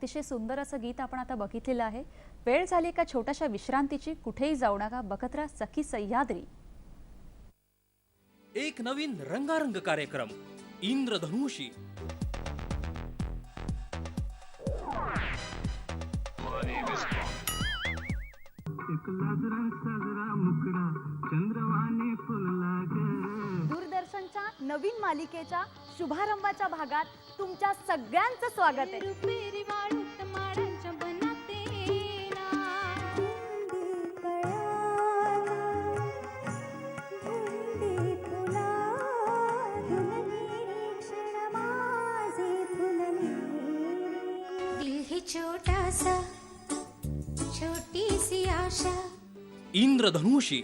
अतिशय सुंदर असं गीत आपण आता बघितलेलं आहे. वेळ झाली एका छोट्याशा विश्रांतीची. कुठेही जाऊ नका. बघत राहा सखी सह्याद्री. एक नवीन रंगारंग कार्यक्रम. इंद्रधनुषी. नवीन मालिकेच्या शुभारंभाच्या भागात तुमच्या सगळ्यांचं स्वागत आहे. ही सा छोटी सी आशा। इंद्रधनुषी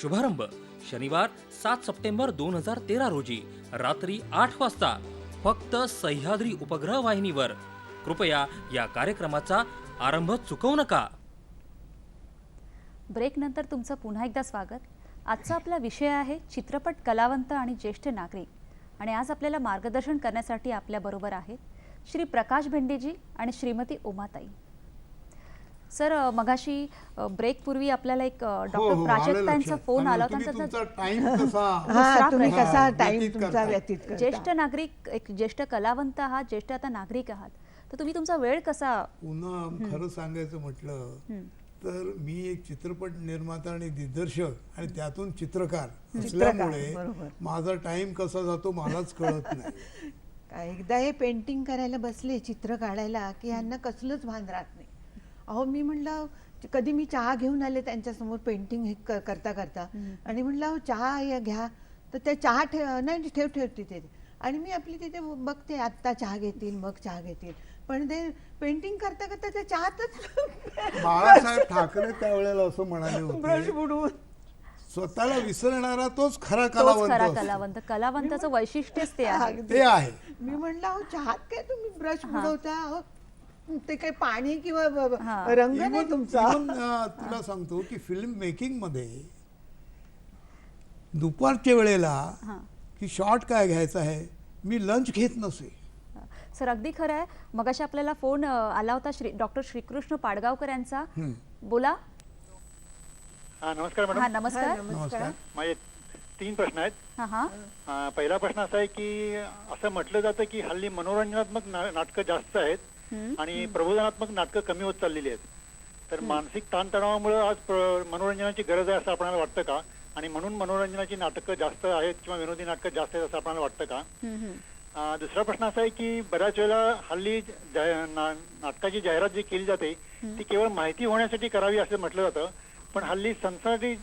शुभारंभ शनिवार सात सप्टेंबर दोन हजार तेरा रोजी रात्री आठ वाजता फक्त सह्याद्री उपग्रह वाहिनीवर. कृपया या कार्यक्रमाचा आरंभ चुकवू नका. ब्रेक नंतर तुमचं पुन्हा एकदा स्वागत. आजचा आपला विषय आहे चित्रपट कलावंत आणि ज्येष्ठ नागरिक. आणि आज आपल्याला मार्गदर्शन करण्यासाठी आपल्याबरोबर आहेत श्री प्रकाश भेंडेजी आणि श्रीमती उमाताई. सर मगाशी ब्रेकपूर्वी आपल्याला एक डॉक्टर प्राजक्त आलं यांचा लक्षात. फोन आला होता तुम्ही. कसा टाइम तुमचा. व्यतीत ज्येष्ठ नागरिक एक ज्येष्ठ कलावंत आहात ज्येष्ठ आता नागरिक आहात तर तुम्ही तुमचा वेळ कसा पुन्हा खरं सांगायचं म्हटलं. तर मी एक चित्रपट निर्माता आणि दिग्दर्शक आणि त्यातून चित्रकार असल्यामुळे. माझा टाइम कसा जातो मलाच कळत नाही काय एकदा हे पेंटिंग करायला बसले चित्र काढायला की यांना कसलंच भान राहत अहो मी म्हणलं कधी मी चहा घेऊन आले त्यांच्यासमोर पेंटिंग हे करता करता. आणि म्हणलं अहो चहा या घ्या. तर ते चहा ठेव नाही ठेव ठेव तिथे. आणि मी आपली तिथे बघते आत्ता चहा घेतील मग चहा घेतील. पण ते पेंटिंग करता करता त्या चहातच बाळासाहेब ठाकरे त्यावेळेला असं म्हणाले ब्रश बुडवून. स्वतःला विसरणारा तोच खरा कलावंत असतो. कलावंत. कलावंताचं वैशिष्ट्यच ते आहे. ते आहे. मी म्हणलं अहो चहात काय तुम्ही ब्रश बुडवता? ते काही पाणी किंवा. रंग नाही तुमचा? तुला सांगतो की फिल्म मेकिंगमध्ये दुपारच्या वेळेला की शॉर्ट काय घ्यायचा आहे मी लंच घेत नसे. सर अगदी खरं आहे. मगाशी आपल्याला फोन आला होता श्री डॉक्टर श्रीकृष्ण पाडगावकर यांचा. बोला. हा नमस्कार हा मॅडम नमस्कार. नमस्कार. माझे तीन प्रश्न आहेत. हा हा. पहिला प्रश्न असा आहे की असं म्हटलं जातं की हल्ली मनोरंजनात्मक नाटकं जास्त आहेत. आणि प्रबोधनात्मक नाटकं कमी होत चाललेली आहेत. तर मानसिक ताणतणावामुळे आज मनोरंजनाची गरज आहे असं आपल्याला वाटतं का? आणि म्हणून मनोरंजनाची नाटकं जास्त आहेत किंवा विनोदी नाटकं जास्त आहेत असं आपल्याला वाटतं का? दुसरा प्रश्न असा आहे की बऱ्याच वेळेला हल्ली नाटकाची जाहिरात जी केली जाते ती केवळ माहिती होण्यासाठी करावी असं म्हटलं जातं पण हल्ली सनसनाटी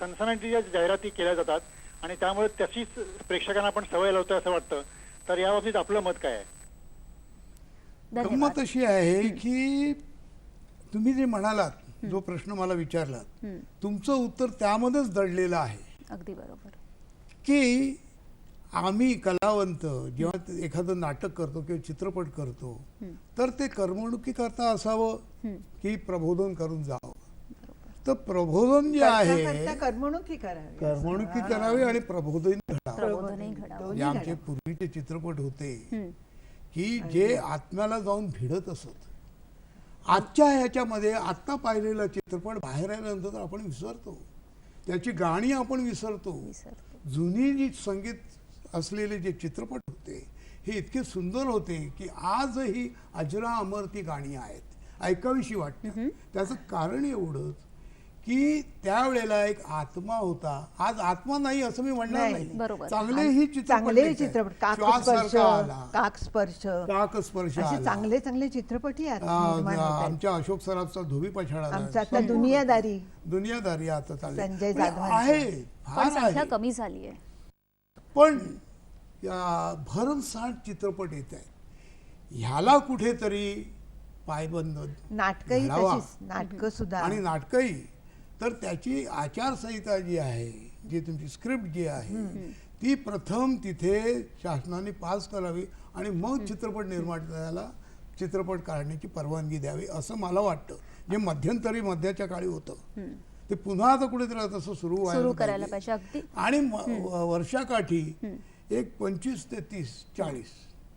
सनसनाटीच्या जाहिराती केल्या जातात आणि त्यामुळे त्याचीच प्रेक्षकांना आपण सवय लावतोय असं वाटतं. तर या बाबतीत आपलं मत काय आहे? गंमत अशी आहे की तुम्ही जे म्हणालात जो प्रश्न मला विचारलात तुमचं उत्तर त्यामध्येच दडलेलं आहे. अगदी बरोबर. की आम्ही कलावंत जेव्हा एखादं नाटक करतो किंवा चित्रपट करतो तर ते करमणुकीकरता असावं हम्म. की प्रबोधन करून जावं? तर प्रबोधन जे करता आहे करता करमणुकी करावी. करमणुकी करावी आणि प्रबोधन घडावं. आमचे. पूर्वीचे चित्रपट होते की जे आत्म्याला जाऊन भिडत असत. आजच्या ह्याच्यामध्ये आत्ता पाहिलेला चित्रपट बाहेर आल्यानंतर आपण विसरतो. त्याची गाणी आपण विसरतो. जुनी जी संगीत असलेले जे चित्रपट होते हे इतके सुंदर होते की आजही अजरा अमर ती गाणी आहेत. ऐकावीशी वाटतं. त्याचं कारण एवढंच की त्यावेळेला एक आत्मा होता. आज आत्मा नाही असं मी म्हणणार नाही. चांगलेही चित्रपट चांगले. चित्रपट काकस्पर्श असे आला. चांगले चांगले चित्रपटही. आमच्या अशोक सराफचा धोबी पछाडा दुनियादारी. दुनियादारी आता चालली. संजय म्हणजे जाधवांचं. आहे आहे. कमी झाली आहे पण या भरमसाठ चित्रपट येत आहेत ह्याला कुठेतरी पायबंद नाटकही नाटक सुद्धा आणि नाटकही तर त्याची आचारसंहिता जी आहे जी तुमची स्क्रिप्ट जी आहे ती प्रथम तिथे शासनाने पास करावी आणि मग चित्रपट निर्मात्याला चित्रपट काढण्याची परवानगी द्यावी असं मला वाटतं. जे मध्यंतरी मध्याच्या काळी होतं. ते पुन्हा आता कुठेतरी तसं सुरू व्हायला पाहिजे. अगदी. आणि वर्षाकाठी एक पंचवीस ते तीस चाळीस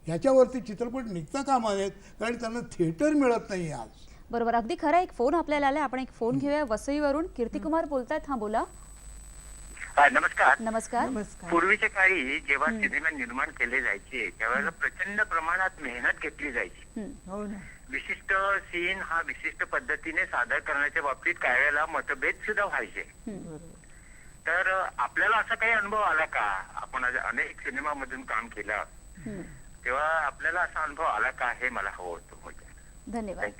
ह्याच्यावरती चित्रपट निघता कामा आहेत कारण त्यांना थिएटर मिळत नाही आज. बरोबर. अगदी खरं एक फोन आपल्याला आलाय. आपण एक फोन घेऊया वसईवरून. कीर्तिकुमार बोलतायत. हा बोला. नमस्कार. नमस्कार. नमस्कार. पूर्वीच्या काळी जेव्हा सिनेमा निर्माण केले जायचे त्यावेळेला प्रचंड प्रमाणात मेहनत घेतली जायची. हो ना. विशिष्ट सीन हा विशिष्ट पद्धतीने सादर करण्याच्या बाबतीत काही वेळेला मतभेद सुद्धा व्हायचे. तर आपल्याला असा काही अनुभव आला का? आपण आज अनेक सिनेमामधून काम केलं. तेव्हा आपल्याला असा अनुभव आला का? हे मला हवं होतं. धन्यवाद.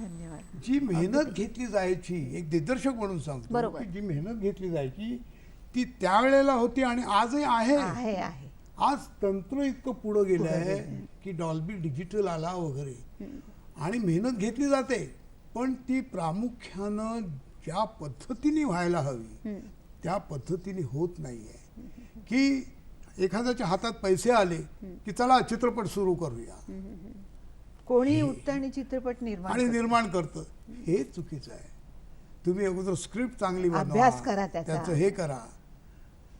धन्यवाद. जी मेहनत घेतली जायची एक दिग्दर्शक म्हणून सांगतो बरोबर. की जी मेहनत घेतली जायची ती त्यावेळेला होती आणि आजही आहे. आहे आहे. आज तंत्र इतकं पुढं गेलं आहे की डॉल्बी डिजिटल आला वगैरे. आणि मेहनत घेतली जाते पण ती प्रामुख्यानं ज्या पद्धतीने व्हायला हवी त्या पद्धतीने होत नाहीये. की एखाद्याच्या हातात पैसे आले की चला चित्रपट सुरू करूया. कोणी उठतं आणि चित्रपट निर्माण आणि. निर्माण करतं. हे चुकीचं आहे. तुम्ही अगोदर स्क्रिप्ट चांगली अभ्यास करा त्याचा. हे करा.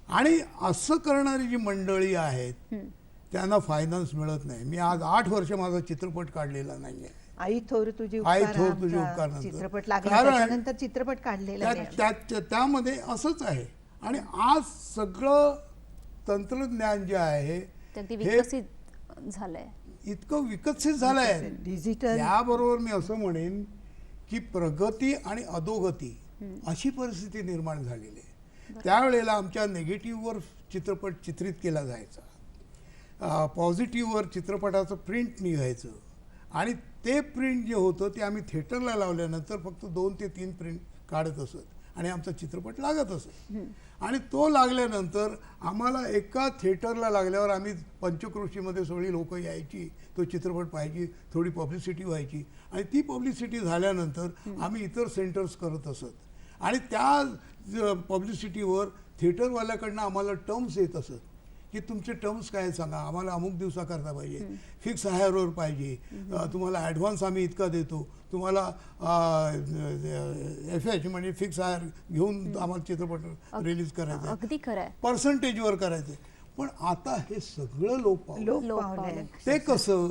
आणि असं करणारी जी मंडळी आहेत त्यांना फायनान्स मिळत नाही. मी आज आठ वर्ष माझा चित्रपट काढलेला नाहीये. आई थोर तुझी आई थोर तुझे उपकार नंतर. चित्रपट चित्रपट काढलेला त्यामध्ये असंच आहे. आणि आज सगळं तंत्रज्ञान जे आहे ते विकसित झालंय. इतकं विकसित झालं आहे डिजिटल त्याबरोबर मी असं म्हणेन की प्रगती आणि अधोगती अशी परिस्थिती निर्माण झालेली आहे. त्यावेळेला आमच्या नेगेटिव्हवर चित्रपट चित्रित केला जायचा. पॉझिटिव्हवर चित्रपटाचं प्रिंट निघायचं. आणि ते प्रिंट जे होतं ते आम्ही थिएटरला लावल्यानंतर फक्त दोन ते तीन प्रिंट काढत असत. आणि आमचा चित्रपट लागत असत आणि तो लागल्यानंतर आम्हाला एका थिएटरला लागल्यावर आम्ही पंचक्रोशीमध्ये सगळी लोक यायची तो चित्रपट पाहायची थोडी पब्लिसिटी व्हायची. आणि ती पब्लिसिटी झाल्यानंतर आम्ही इतर सेंटर्स करत असत. आणि त्या पब्लिसिटीवर थिएटरवाल्याकडनं आम्हाला टर्म्स येत असत. की तुमचे टर्म्स काय सांगा. आम्हाला अमुक दिवसाकरता पाहिजे. फिक्स हायरवर पाहिजे. तुम्हाला ॲडव्हान्स आम्ही इतका देतो. तुम्हाला एफ एच म्हणजे फिक्स हायर घेऊन आम्हाला चित्रपट रिलीज करायचा. अगदी खरं आहे. पर्सेंटेजवर करायचं. पण आता हे सगळं लोक. ते कसं?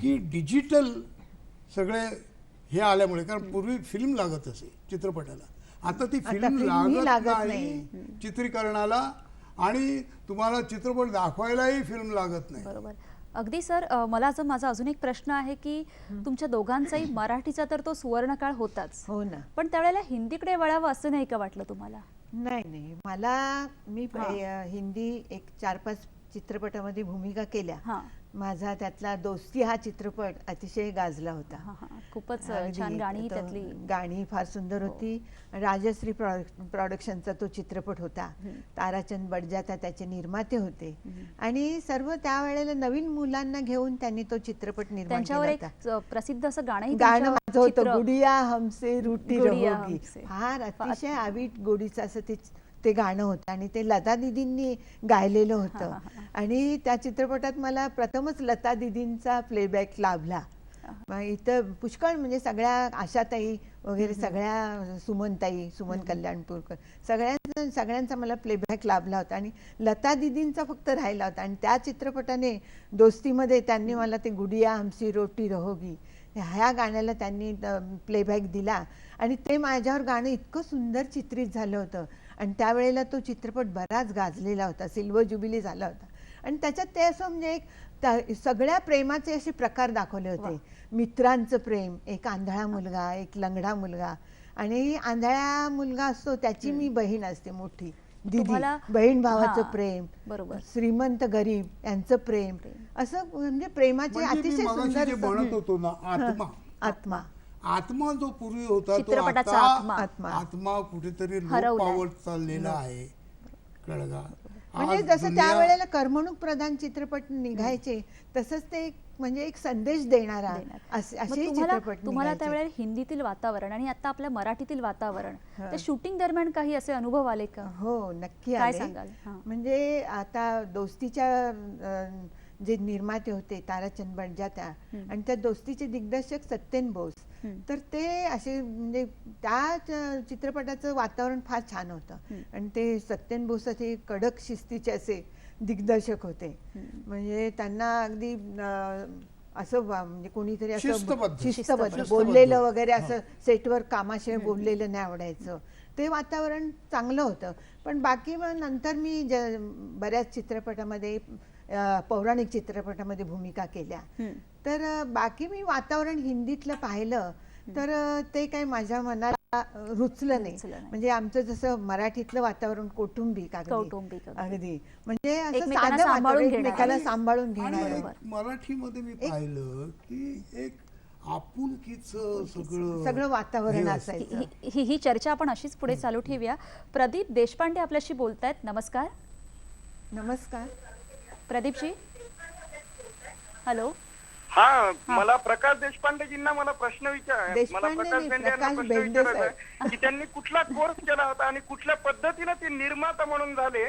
की डिजिटल सगळे हे आल्यामुळे कारण पूर्वी फिल्म लागत असे चित्रपटाला. आता ती फिल्म लागत नाही. चित्रीकरणाला आणि तुम्हाला चित्रपट दाखवायलाही फिल्म लागत नाही. बरोबर. अगदी सर मला असं माझा अजून एक प्रश्न आहे की तुमच्या दोघांचाही मराठीचा तर तो सुवर्णकाळ होताच. हो ना. पण त्यावेळेला हिंदीकडे वळावं असं नाही का वाटलं तुम्हाला? नाही नाही. मला मी हिंदी एक चार पाच चित्रपटामध्ये भूमिका केल्या. हा. माझा त्यातला दोस्ती हा चित्रपट अतिशय गाजला होता. हा हा. खूपच छान गाणी त्यातली. गाणी फार सुंदर होती. राजश्री प्रोडक्शनचा तो चित्रपट होता. ताराचंद बडजाता त्याचे निर्माते होते. आणि सर्व त्यावेळेला नवीन मुलांना घेऊन त्यांनी तो चित्रपट निर्माण केला प्रसिद्ध असं गाणं माझं होतं गुडिया हमसे रुटी रहोगी. फार अतिशय आवीट गोडीचं असं ते ते गाणं होतं आणि ते लता दिदींनी गायलेलं होतं. आणि त्या चित्रपटात मला प्रथमच लता दिदींचा प्लेबॅक लाभला. इथं पुष्कळ म्हणजे सगळ्या आशाताई वगैरे सगळ्या सुमनताई सुमन कल्याणपूरकर सगळ्यांचा सगळ्यांचा मला प्लेबॅक लाभला होता. आणि लता दिदींचा फक्त राहिला होता. आणि त्या चित्रपटाने दोस्तीमध्ये त्यांनी मला ते गुडिया हमसी रोटी रहोगी ह्या गाण्याला त्यांनी प्लेबॅक दिला. आणि ते माझ्यावर गाणं इतकं सुंदर चित्रित झालं होतं. आणि त्यावेळेला तो चित्रपट बराच गाजलेला होता सिल्वर जुबिली झाला होता. आणि त्याच्यात ते असं म्हणजे एक त्या- सगळ्या प्रेमाचे असे प्रकार दाखवले होते. मित्रांचं प्रेम एक आंधळा मुलगा एक लंगडा मुलगा. आणि आंधळा मुलगा असतो त्याची मी बहीण असते मोठी. दिदी बहीण भावाचं प्रेम. बरोबर. श्रीमंत गरीब यांचं प्रेम. असं म्हणजे प्रेमाचे म्हणजे अतिशय सुंदर जे असं- म्हणत होतो ना आत्मा. आत्मा. आत्मा जो पूर्वी होता तो आता आत्मा. आत्मा. आत्मा कुठेतरी लोप. पावत चाललेला आहे कळगा म्हणजे जसं त्यावेळेला करमणूक प्रधान चित्रपट निघायचे तसंच ते एक म्हणजे एक संदेश देणारा. असे चित्रपट तुम्हाला. त्यावेळेला हिंदीतील वातावरण आणि आता आपल्या मराठीतील वातावरण त्या शूटिंग दरम्यान काही असे अनुभव आले का हो नक्की काय आले. सांगाल? म्हणजे आता दोस्तीच्या जे निर्माते होते ताराचंद बडजात्या आणि त्या दोस्तीचे दिग्दर्शक सत्यन बोस तर ते असे म्हणजे त्या चित्रपटाचं वातावरण फार छान होतं. आणि ते सत्यन बोस असे कडक शिस्तीचे असे दिग्दर्शक होते. म्हणजे त्यांना अगदी असं वा- म्हणजे कोणीतरी असं शिस्तबद्ध. बोललेलं वगैरे असं सेटवर कामाशिवाय बोललेलं नाही आवडायचं. ते वातावरण चांगलं होतं. पण बाकी मग नंतर मी ज बऱ्याच चित्रपटामध्ये पौराणिक चित्रपटामध्ये भूमिका केल्या. तर बाकी मी वातावरण हिंदीतलं पाहिलं तर ते काही माझ्या मनाला अं, रुचलं नाही. म्हणजे आमचं जसं मराठीतलं वातावरण कौटुंबिक अगदी. कौटुंबिक अगदी. म्हणजे असं साधं वातावरण. एकमेकाला सांभाळून घेणार. मराठीमध्ये मी पाहिलं की एक आपुलकीच सगळं सगळं वातावरण असायचं. ही ही- ही चर्चा आपण अशीच पुढे चालू ठेवूया. प्रदीप देशपांडे आपल्याशी बोलतायत. नमस्कार. नमस्कार. प्रदीपजी? हॅलो? हा मला प्रकाश देशपांडेजींना मला प्रश्न विचार मला प्रकाश नाही, बेंडे यांना प्रकाश प्रश्न बेंडे विचारायचा आहे की त्यांनी कुठला कोर्स केला होता आणि कुठल्या पद्धतीने ते निर्माता म्हणून झाले?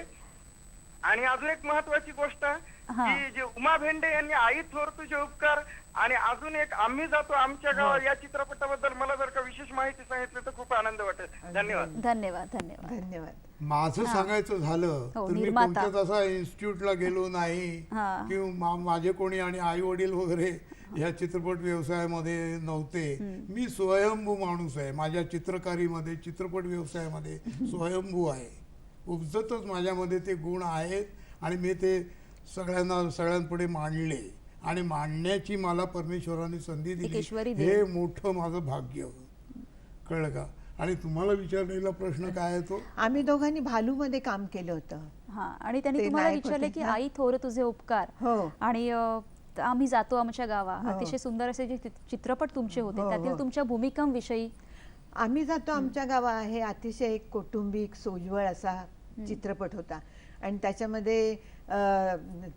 आणि अजून एक महत्वाची गोष्ट. की जे उमा भेंडे यांनी आई थोर तुझे उपकार आणि अजून एक आम्ही जातो आमच्या गावात या चित्रपटाबद्दल मला जर का विशेष माहिती सांगितली तर खूप आनंद वाटेल. धन्यवाद. धन्यवाद धन्यवाद. धन्यवाद. माझं सांगायचं झालं हो, तर मी. कोणत्याच असा इन्स्टिट्यूटला गेलो नाही. किंवा माझे कोणी आणि आई वडील वगैरे ह्या चित्रपट व्यवसायामध्ये नव्हते. मी स्वयंभू माणूस आहे. माझ्या चित्रकारीमध्ये चित्रपट व्यवसायामध्ये स्वयंभू आहे. उपजतच माझ्यामध्ये ते गुण आहेत आणि मी ते सगळ्यांना सगळ्यांपुढे मांडले. आणि मांडण्याची मला परमेश्वराने संधी दिली. हे. मोठं माझं भाग्य. कळलं का? आणि तुम्हाला विचारलेला प्रश्न काय आहे तो आम्ही दोघांनी भालूमध्ये काम केलं होतं. हा आणि त्यांनी तुम्हाला विचारले की? आई थोर तुझे उपकार. हो. आणि आम्ही जातो आमच्या गावा. हो. अतिशय सुंदर असे जे चित- चित्रपट तुमचे होते हो, त्यातील. तुमच्या भूमिकांविषयी आम्ही जातो आमच्या गावा हे अतिशय एक कौटुंबिक सोज्वळ असा चित्रपट होता. आणि त्याच्यामध्ये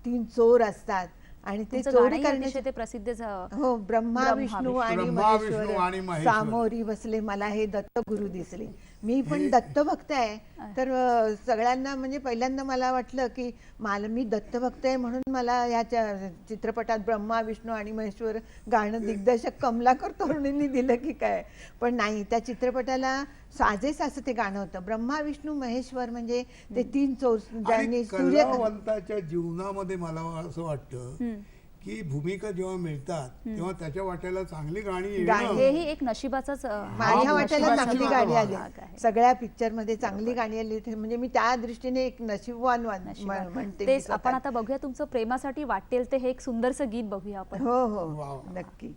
तीन चोर असतात. आणि ते चोरी करण्याचे ते प्रसिद्ध हो ब्रह्मा विष्णू आणि. सामोरी बसले मला हे दत्त गुरु दिसले मी पण दत्तभक्त आहे. तर सगळ्यांना म्हणजे पहिल्यांदा मला वाटलं की मला मी दत्तभक्त आहे म्हणून मला ह्या च- चित्रपटात ब्रह्मा विष्णू आणि महेश्वर गाणं दिग्दर्शक कमलाकर तरुणींनी दिलं की काय? पण नाही त्या चित्रपटाला साजेस असं ते गाणं होतं. ब्रह्मा विष्णू महेश्वर म्हणजे ते तीन चोर ज्यांनी सूर्य कलावंताच्या जीवनामध्ये मला असं वाटतं की भूमिका जेव्हा मिळतात तेव्हा त्याच्या वाट्याला चांगली गाणी येणं. हेही एक नशिबाचाच माझ्या वाट्याला चांगली गाणी आली. सगळ्या पिक्चरमध्ये चांगली गाणी आली. म्हणजे मी त्या दृष्टीने एक नशीबवान. म्हणते तेच. आपण आता बघूया तुमचं प्रेमासाठी वाटेल ते हे एक सुंदरसं गीत बघूया आपण. हो हो. नक्की.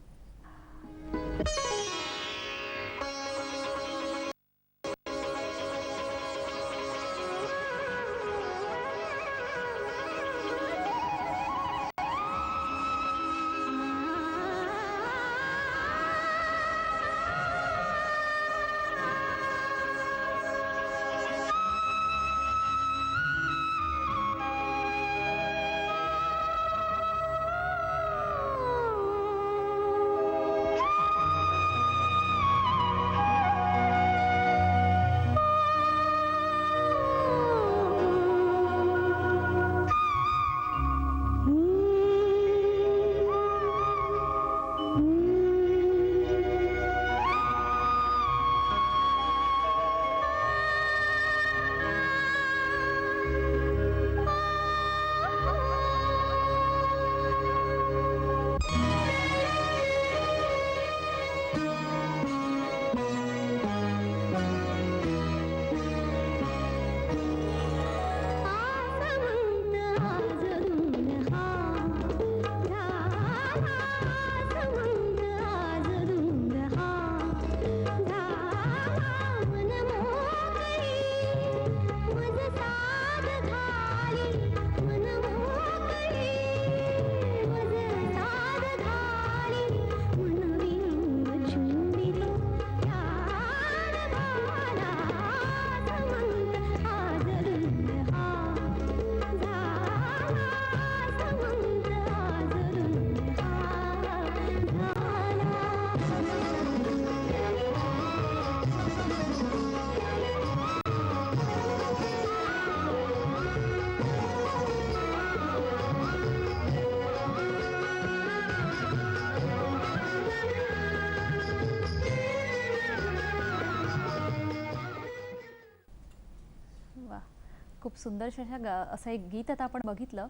सुंदरशा अशा गा- असं एक गीत आता आपण बघितलं.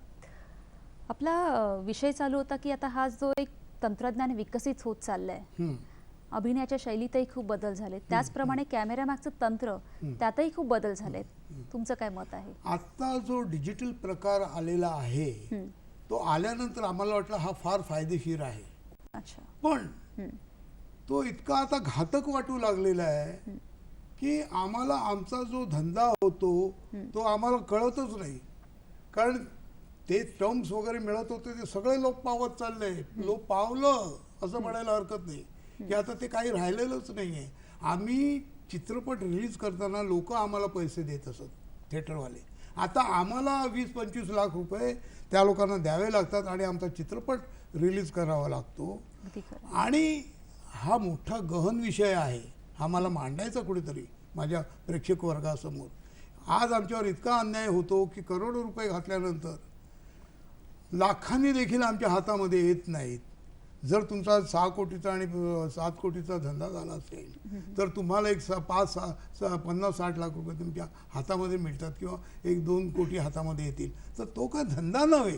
आपला विषय चालू होता की आता हा जो एक तंत्रज्ञान विकसित होत चाललंय. अभिनयाच्या शैलीतही खूप बदल झाले त्याचप्रमाणे कॅमेरामागचं तंत्र त्यातही खूप बदल झालेत. तुमचं काय मत आहे? आत्ता जो डिजिटल प्रकार आलेला आहे. तो आल्यानंतर आम्हाला वाटलं हा फार फायदेशीर आहे. अच्छा. पण. तो इतका आता घातक वाटू लागलेला आहे की आम्हाला आमचा जो धंदा होतो तो आम्हाला कळतच नाही. कारण ते टर्म्स वगैरे मिळत होते ते सगळे लोक पावत चालले. लोक पावलं असं म्हणायला हरकत नाही. की आता ते काही राहिलेलंच नाही आहे आम्ही चित्रपट रिलीज करताना लोक आम्हाला पैसे देत असत थिएटरवाले आता आम्हाला वीस पंचवीस लाख रुपये त्या लोकांना द्यावे लागतात आणि आमचा चित्रपट रिलीज करावा लागतो. आणि हा मोठा गहन विषय आहे. हा मला मांडायचा कुठेतरी. माझ्या प्रेक्षक वर्गासमोर. आज आमच्यावर इतका अन्याय होतो की करोडो रुपये घातल्यानंतर लाखांनी देखील आमच्या हातामध्ये येत नाहीत. जर तुमचा सहा कोटीचा आणि सात कोटीचा धंदा झाला असेल तर तुम्हाला एक सा पाच सहा सा पन्नास साठ लाख रुपये तुमच्या हातामध्ये मिळतात किंवा एक दोन कोटी हातामध्ये येतील. तर तो काय धंदा नव्हे.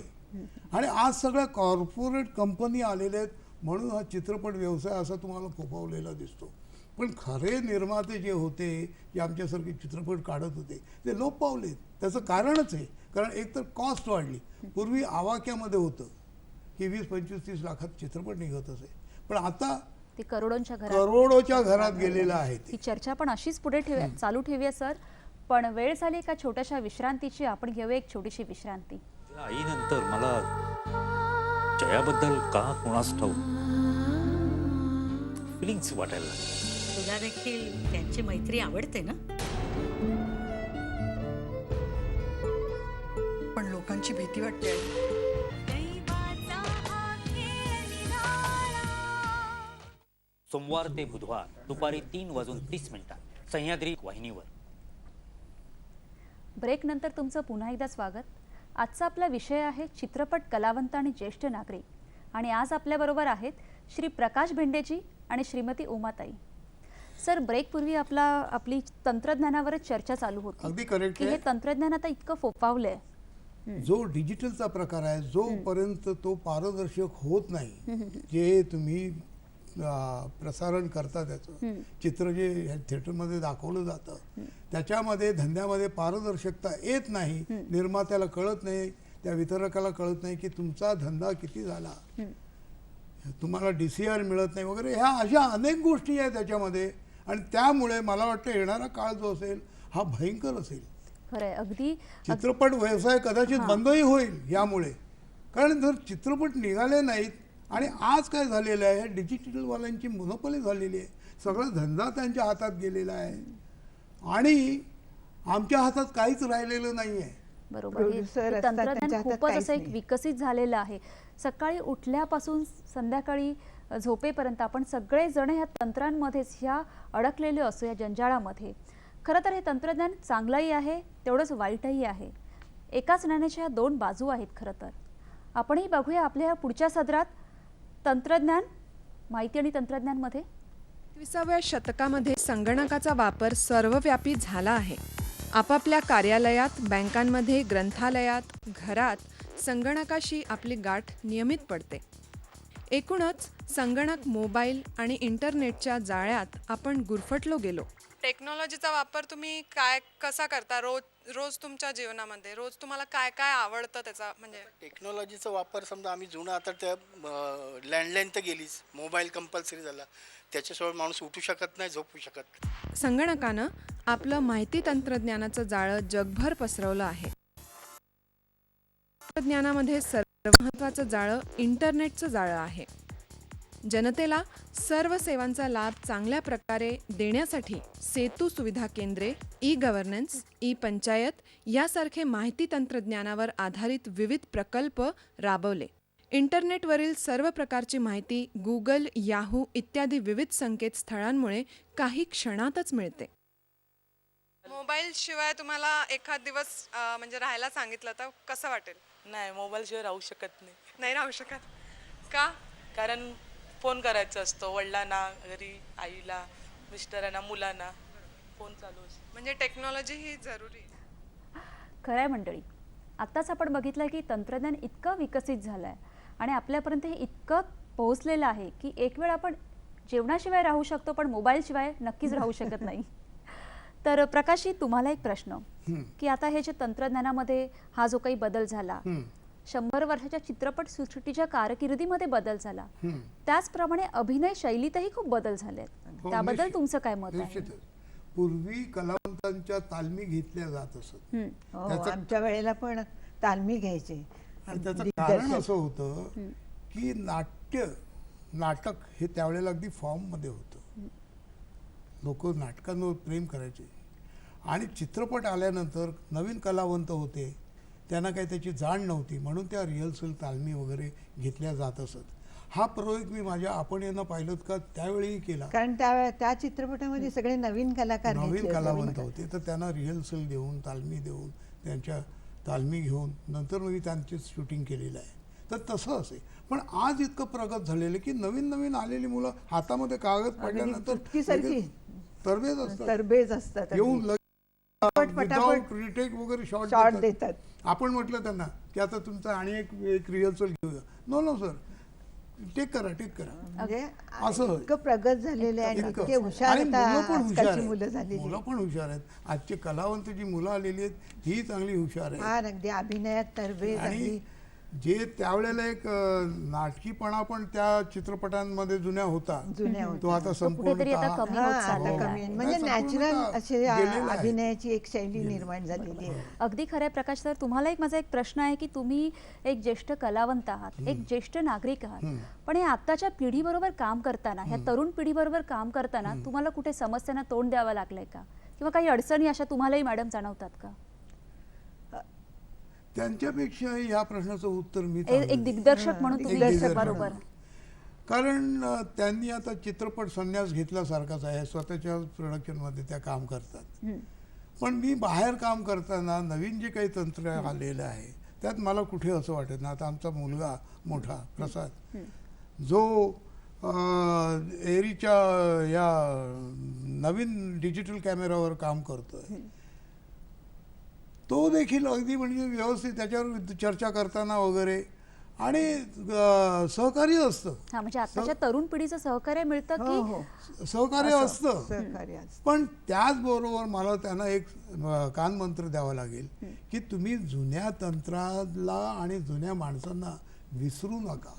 आणि आज सगळ्या कॉर्पोरेट कंपनी आलेल्या आहेत म्हणून हा चित्रपट व्यवसाय असा तुम्हाला फोफावलेला दिसतो. पण खरे निर्माते जे होते जे आमच्यासारखे चित्रपट काढत होते ते लोप पावलेत त्याचं कारणच आहे कारण एक तर कॉस्ट वाढली. पूर्वी आवाक्यामध्ये होतं की वीस पंचवीस तीस लाखात चित्रपट निघत असे. पण आता ते करोडोंच्या घरात करोडोच्या घरात गेलेलं आहे ते. ही चर्चा पण अशीच पुढे ठेवूया. चालू ठेवूया सर. पण वेळ झाली एका छोट्याशा विश्रांतीची? आपण घेऊया एक छोटीशी विश्रांती. आईनंतर मला जयाबद्दल का कोणास ठाऊ फिलिंग्स वाटायला लागल्या. तुला देखील त्यांची मैत्री आवडते ना? पण लोकांची भीती वाटते. सोमवार ते बुधवार दुपारी तीन वाजून तीस मिनिटात सह्याद्री वाहिनीवर. ब्रेक नंतर तुमचं पुन्हा एकदा स्वागत. आजचा आपला विषय आहे चित्रपट कलावंत आणि ज्येष्ठ नागरिक. आणि आज आपल्याबरोबर आहेत श्री प्रकाश भेंडेजी आणि श्रीमती उमाताई. सर ब्रेकपूर्वी आपला आपली तंत्रज्ञानावरच चर्चा चालू होती. अगदी correct की हे. तंत्रज्ञान आता इतकं फोपावलंय जो डिजिटलचा प्रकार आहे जोपर्यंत तो पारदर्शक होत नाही जे तुम्ही प्रसारण करता त्याचं चित्र जे थिएटरमध्ये दाखवलं जातं त्याच्यामध्ये धंद्यामध्ये पारदर्शकता येत नाही निर्मात्याला कळत नाही त्या वितरकाला कळत नाही की तुमचा धंदा किती झाला. तुम्हाला डी सी आर मिळत नाही वगैरे ह्या अशा अनेक गोष्टी आहेत त्याच्यामध्ये. आणि त्यामुळे मला वाटतं येणारा काळ जो असेल हा भयंकर असेल. खरंय. अगदी चित्रपट व्यवसाय कदाचित बंदही होईल यामुळे. कारण जर चित्रपट निघाले नाहीत आणि आज काय झालेलं आहे डिजिटलवाल्यांची मोनोपली झालेली आहे सगळा धंदा त्यांच्या हातात गेलेला आहे आणि आमच्या हातात काहीच राहिलेलं नाही आहे बरोबर तंत्रज्ञान त्यांच्या हातात खूपच असं एक नाही. विकसित झालेलं आहे. सकाळी उठल्यापासून संध्याकाळी झोपेपर्यंत आपण सगळेजण ह्या तंत्रांमध्येच ह्या अडकलेले असू या जंजाळामध्ये. खरं तर हे तंत्रज्ञान चांगलंही आहे तेवढंच वाईटही आहे. एकाच नाण्याच्या ह्या दोन बाजू आहेत खरं तर. आपणही बघूया आपल्या ह्या पुढच्या सदरात तंत्रज्ञान माहिती आणि तंत्रज्ञानमध्ये. एकविसाव्या शतकामध्ये संगणकाचा वापर सर्वव्यापी झाला आहे. आपापल्या कार्यालयात बँकांमध्ये ग्रंथालयात घरात संगणकाशी आपली गाठ नियमित पडते. एकूणच संगणक मोबाईल आणि इंटरनेटच्या जाळ्यात आपण गुरफटलो गेलो. टेक्नॉलॉजीचा वापर तुम्ही काय कसा करता? रोज रोज तुमच्या जीवनामध्ये रोज तुम्हाला काय काय आवडतं त्याचा म्हणजे? टेक्नॉलॉजीचा वापर समजा आम्ही जुनं आता त्या लँडलाईन तर गेलीच मोबाईल कंपल्सरी झाला. त्याच्याशिवाय माणूस उठू शकत नाही झोपू शकत. संगणकानं आपलं माहिती तंत्रज्ञानाचं जाळं जगभर पसरवलं आहे. तंत्रज्ञानामध्ये सर्व महत्त्वाचं जाळं इंटरनेटचं जाळं आहे. जनतेला सर्व सेवांचा लाभ चांगल्या प्रकारे देण्यासाठी सेतू सुविधा केंद्रे ई गव्हर्नन्स ई पंचायत यासारखे माहिती तंत्रज्ञानावर आधारित विविध प्रकल्प राबवले. इंटरनेटवरील सर्व प्रकारची माहिती गुगल याहू इत्यादी विविध संकेतस्थळांमुळे काही क्षणातच मिळते. मोबाईल शिवाय तुम्हाला एखाद दिवस अं, म्हणजे राहायला सांगितलं तर कसं वाटेल? नाही मोबाईल शिवाय राहू शकत नाही. नाही राहू शकत. का? कारण फोन करायचा असतो वडिलांना घरी आईला मिस्टरांना मुलांना. फोन चालू असतो. म्हणजे टेक्नॉलॉजी ही जरुरी. आहे. खरंय मंडळी. आत्ताच आपण बघितलं की तंत्रज्ञान इतकं विकसित झालं आहे आणि आपल्यापर्यंत हे इतकं पोहोचलेलं आहे की एक वेळ आपण जेवणाशिवाय राहू शकतो पण मोबाईलशिवाय नक्कीच राहू शकत नाही. तर प्रकाशजी तुम्हाला एक प्रश्न. की आता हे जे तंत्रज्ञानामध्ये हा जो काही बदल झाला. शंभर वर्षाच्या चित्रपट सृष्टीच्या कारकिर्दीमध्ये बदल झाला. त्याचप्रमाणे अभिनय शैलीतही खूप बदल झाले हो, त्याबद्दल तुमचं काय मत आहे? पूर्वी कलावंतांच्या तालमी घेतल्या जात असत. हो आमच्या वेळेला पण तालमी घ्यायचे. आणि त्याचं. कारण असं होतं की नाट्य नाटक हे त्यावेळेला अगदी फॉर्ममध्ये होतं. लोक नाटकांवर प्रेम करायचे. आणि चित्रपट आल्यानंतर नवीन कलावंत होते. त्यांना काही त्याची जाण नव्हती. म्हणून त्या रिहर्सल तालमी वगैरे घेतल्या जात असत. हा प्रयोग मी माझ्या आपण यांना पाहिलं का त्यावेळीही केला. कारण त्या त्या चित्रपटामध्ये सगळे नवीन कलाकार नवीन. कलावंत होते. तर त्यांना रिहर्सल देऊन तालमी देऊन त्यांच्या तालमी घेऊन नंतर मी त्यांची शूटिंग केलेलं आहे. तर तसं असे. पण आज इतकं प्रगत झालेलं की नवीन नवीन आलेली मुलं हातामध्ये कागद पडल्यानंतर तरबेज असतात. तरबेज असतात. येऊन रिटेक वगैरे शॉर्ट देतात. आपण म्हटलं त्यांना की आता तुमचा आणि एक एक रिहर्सल घेऊया नो नो सर टेक करा टेक करा. म्हणजे असं इतकं प्रगत झालेले इतकं. इतके हुशार पण हुशार. मुलं झालेली मुलं पण हुशार आहेत. आजची कलावंत जी मुलं आलेली आहेत ही चांगली हुशार फार अगदी अभिनयात तरबेज आणि जे त्यावेळेला एक नाटकीपणा पण त्या चित्रपटांमध्ये जुन्या होता जुन्या तो आता कुठेतरी आता संपूर्ण कमी होत हा, म्हणजे नॅचरल असे. अभिनयाची एक शैली निर्माण झालेली आहे. अगदी खरं प्रकाश सर. तुम्हाला एक माझा एक प्रश्न आहे की तुम्ही एक ज्येष्ठ कलावंत आहात एक ज्येष्ठ नागरिक आहात पण हे आत्ताच्या पिढीबरोबर काम करताना ह्या तरुण पिढीबरोबर काम करताना तुम्हाला कुठे समस्यांना तोंड द्यावं लागलंय का? किंवा काही अडचणी अशा तुम्हालाही मॅडम जाणवतात का? त्यांच्यापेक्षा या प्रश्नाचं उत्तर मी एक. दिग्दर्शक म्हणून दिग्दर्शक बरोबर. कारण त्यांनी आता चित्रपट संन्यास घेतल्यासारखाच आहे. स्वतःच्या प्रोडक्शनमध्ये त्या काम करतात. पण मी बाहेर काम करताना नवीन जे काही तंत्र आलेलं आहे त्यात मला कुठे असं वाटत ना आता आमचा मुलगा मोठा प्रसाद जो एरीच्या या नवीन डिजिटल कॅमेरावर काम करतोय. तो देखील अगदी म्हणजे व्यवस्थित त्याच्यावर चर्चा करताना वगैरे आणि सहकार्य असतं. हा म्हणजे आताच्या तरुण पिढीचं सहकार्य मिळतं हो, की हो. सहकार्य असतं. सहकार्य असतं. पण त्याचबरोबर मला त्यांना एक कानमंत्र द्यावा लागेल की तुम्ही जुन्या तंत्राला आणि जुन्या माणसांना विसरू नका.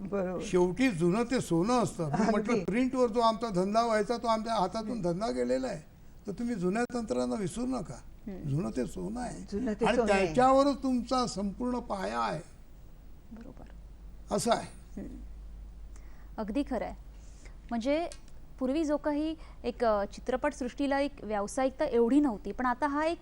बरोबर. शेवटी जुनं ते सोनं असतं. म्हटलं प्रिंटवर जो आमचा धंदा व्हायचा तो आमच्या हातातून धंदा गेलेला आहे. तर तुम्ही जुन्या तंत्रांना विसरू नका. जुनं ते सोनं आहे. आणि. त्याच्यावरच तुमचा संपूर्ण पाया आहे. बरोबर. असं आहे. अगदी खरं आहे म्हणजे पूर्वी जो काही एक अ, चित्रपटसृष्टीला एक व्यावसायिकता एवढी नव्हती पण आता हा एक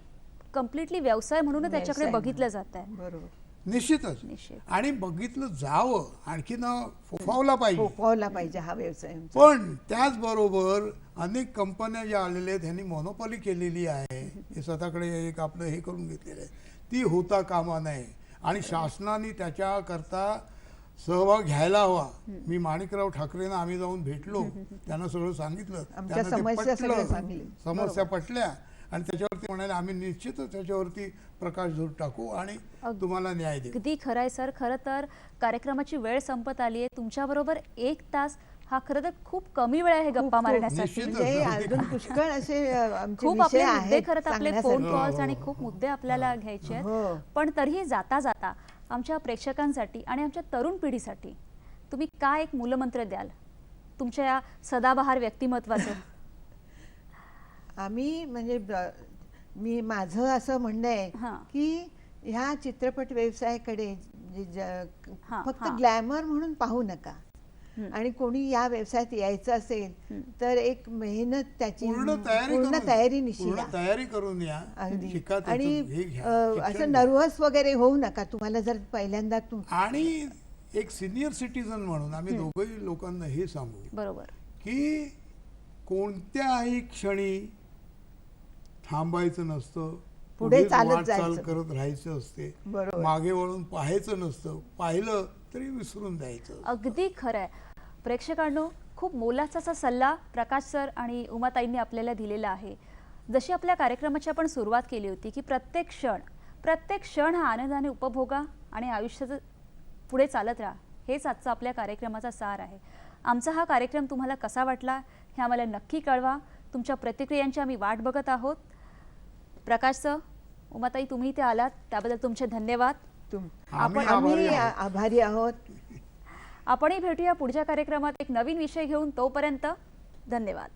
कम्प्लिटली व्यवसाय म्हणूनच त्याच्याकडे बघितलं जात आहे बरोबर. निश्चितच. निश्चित. आणि बघितलं जावं आणखीन फोफावला पाहिजे. फोफावला पाहिजे हा व्यवसाय पण त्याचबरोबर अनेक कंपन्या ज्या आलेल्या आहेत ह्यांनी मोनोपॉली केलेली आहे. हे स्वतःकडे एक आपलं हे करून घेतलेलं आहे. ती होता कामा नये. आणि शासनाने त्याच्याकरता सहभाग घ्यायला हवा. मी माणिकराव ठाकरेंना आम्ही जाऊन भेटलो. त्यांना सगळं सांगितलं. समस्या पटल्या. आणि त्याच्यावरती म्हणाले आम्ही निश्चितच त्याच्यावरती प्रकाश झोत टाकू आणि तुम्हाला न्याय देऊ. अगदी खरं आहे सर. खरं तर कार्यक्रमाची वेळ संपत आली आहे. तुमच्याबरोबर एक तास हा खरं तर खूप कमी वेळ आहे गप्पा मारण्यासाठी. म्हणजे अजून पुष्कळ असे खूप आपले मुद्दे आहेत खरं तर आपले फोन सांगण्यासारखे. कॉल्स आणि खूप मुद्दे आपल्याला घ्यायचे हो. आहेत पण तरीही जाता जाता आमच्या प्रेक्षकांसाठी आणि आमच्या तरुण पिढीसाठी तुम्ही काय एक मूलमंत्र द्याल? तुमच्या या सदाबहार व्यक्तिमत्वाचं. आम्ही म्हणजे मी माझं असं म्हणणं आहे. की ह्या चित्रपट व्यवसायाकडे फक्त. ग्लॅमर म्हणून पाहू नका. आणि कोणी या व्यवसायात यायचं असेल तर एक मेहनत त्याची पूर्ण तयारी या. तयारी करून या आणि हे असं. नर्वस वगैरे होऊ नका तुम्हाला जर पहिल्यांदा तू आणि एक सिनियर सिटीजन म्हणून आम्ही दोघंही लोकांना हे सांगू बरोबर की कोणत्याही क्षणी थांबायचं नसतं पुढे वाटचाल जायचं. करत राहायचं असते. मागे वळून पाहायचं नसतं पाहिलं तरी विसरून जायचं. अगदी खरं आहे प्रेक्षकांनो खूप मोलाचा असा सल्ला प्रकाश सर आणि उमाताईंनी आपल्याला दिलेला आहे. जशी आपल्या कार्यक्रमाची आपण सुरुवात केली होती की प्रत्येक क्षण प्रत्येक क्षण हा आनंदाने उपभोगा आणि आयुष्याचं पुढे चालत राहा. हेच आजचा आपल्या कार्यक्रमाचा सार आहे. आमचा हा कार्यक्रम तुम्हाला कसा वाटला हे आम्हाला नक्की कळवा. तुमच्या प्रतिक्रियांची आम्ही वाट बघत आहोत. प्रकाश सर उमाताई तुम्ही इथे आलात त्याबद्दल तुमचे धन्यवाद. तुम आम्ही आम्ही आभारी आहोत. आ- आभारी आहोत. आपणही भेटूया पुढच्या कार्यक्रमात एक नवीन विषय घेऊन तोपर्यंत धन्यवाद.